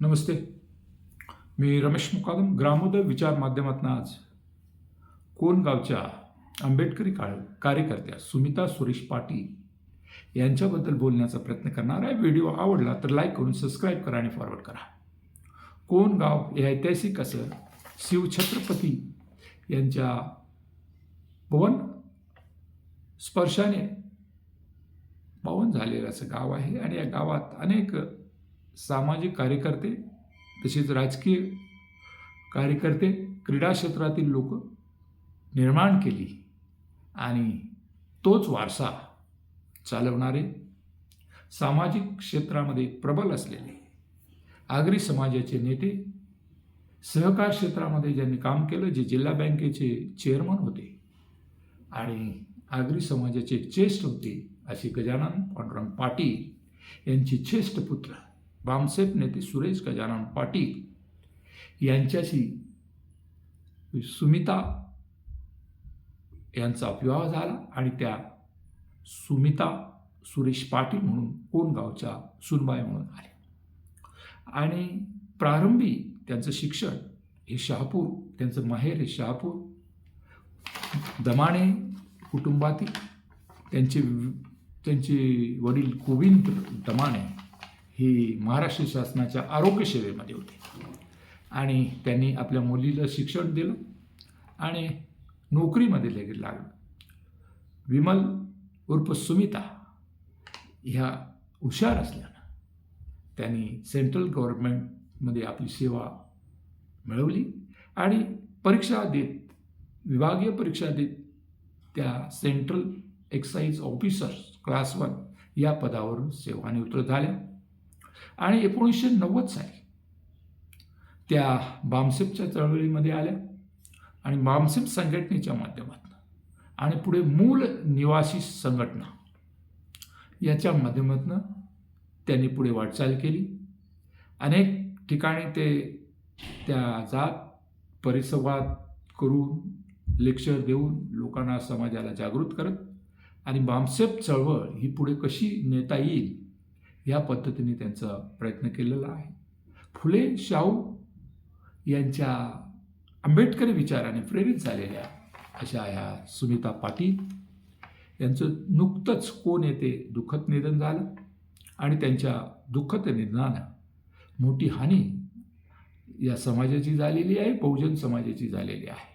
नमस्ते. मी रमेश मुकादम ग्रामोदय विचार माध्यमातून आज कोणगावच्या आंबेडकरी काळ कार्यकर्त्या सुमिता सुरेश पाटील यांच्याबद्दल बोलण्याचा प्रयत्न करणार आहे. व्हिडिओ आवडला तर लाईक करून सबस्क्राईब करा आणि फॉरवर्ड करा. कोणगाव हे ऐतिहासिक असं शिवछत्रपती यांच्या भवन स्पर्शाने पावन झालेलं असं गाव आहे. आणि या गावात अनेक सामाजिक कार्यकर्ते तसेच राजकीय कार्यकर्ते क्रीडा क्षेत्रातील लोक निर्माण केली. आणि तोच वारसा चालवणारे सामाजिक क्षेत्रामध्ये प्रबल असलेले आगरी समाजाचे नेते सहकार क्षेत्रामध्ये ज्यांनी काम केलं जे जिल्हा बँकेचे चेअरमन होते आणि आगरी समाजाचे चेष्ट होते असे गजानन पांडुरंग पाटील यांचे ज्येष्ठ पुत्र बामसेप नेते सुरेश गजानन पाटील यांच्याशी सुमिता यांचा विवाह झाला आणि त्या सुमिता सुरेश पाटील म्हणून कोणगावच्या सुनबाई म्हणून आल्या. आणि प्रारंभी त्यांचं शिक्षण हे शहापूर त्यांचं माहेर हे शहापूर. दमाणे कुटुंबातील त्यांचे त्यांचे वडील गोविंद दमाणे हे महाराष्ट्र शासनाच्या आरोग्य सेवेमध्ये होते. आणि त्यांनी आपल्या मुलीला शिक्षण दिलं आणि नोकरीमध्ये लगेच लागलं. विमल उर्फ सुमिता ह्या हुशार असल्यानं त्यांनी सेंट्रल गव्हर्नमेंटमध्ये आपली सेवा मिळवली आणि परीक्षा देत विभागीय परीक्षा देत त्या central excise officers class one या पदावरून सेवानिवृत्त झाल्या. आणि एकोणीसशे नव्वद साली त्या बामसेपच्या चळवळीमध्ये आल्या आणि बामसेप संघटनेच्या माध्यमातून आणि पुढे मूल निवासी संघटना याच्या माध्यमातून त्यांनी पुढे वाटचाल केली. अनेक ठिकाणी ते त्या जात परिसंवाद करून लेक्चर देऊन लोकांना समाजाला जागृत करत आणि बामसेप चळवळ ही पुढे कशी नेता येईल या पद्धतीने त्यांचा प्रयत्न केलेला आहे. फुले शाहू यांच्या आंबेडकरी विचाराने प्रेरित झालेल्या अशा ह्या सुमिता पाटील यांचं नुकतंच कोण येते दुःखद निधन झालं आणि त्यांच्या दुःखद निधनानं मोठी हानी या समाजाची झालेली आहे बहुजन समाजाची झालेली आहे.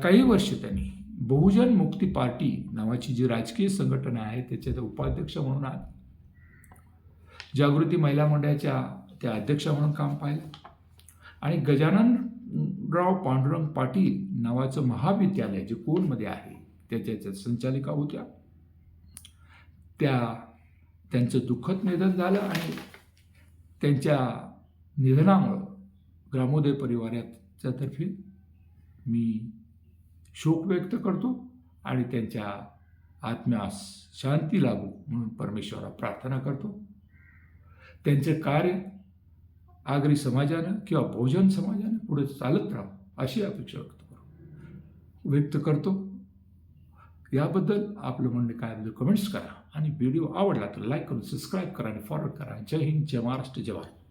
काही वर्ष त्यांनी बहुजन मुक्ती पार्टी नावाची जी राजकीय संघटना आहे त्याच्यात उपाध्यक्ष म्हणून आले. जागृती महिला मंडळाच्या त्या अध्यक्ष म्हणून काम पाहिलं. आणि गजाननराव पांडुरंग पाटील नावाचं महाविद्यालय जे कोणमध्ये आहे त्याच्या संचालिका होत्या. त्या त्यांचं दुःखद निधन झालं आणि त्यांच्या निधनामुळं ग्रामोदय परिवाराच्या तर्फे मी शोक व्यक्त करतो आणि त्यांच्या आत्म्यास शांती लागू म्हणून परमेश्वरा प्रार्थना करतो. त्यांचे कार्य आगरी समाजानं किंवा बहुजन समाजानं पुढे चालत राहावं अशी अपेक्षा व्यक्त करू व्यक्त करतो. याबद्दल आपलं म्हणणं काय म्हणजे कमेंट्स करा. आणि व्हिडिओ आवडला तर लाईक करून सबस्क्राईब करा आणि फॉरवर्ड करा. जय हिंद जय महाराष्ट्र जय भारत.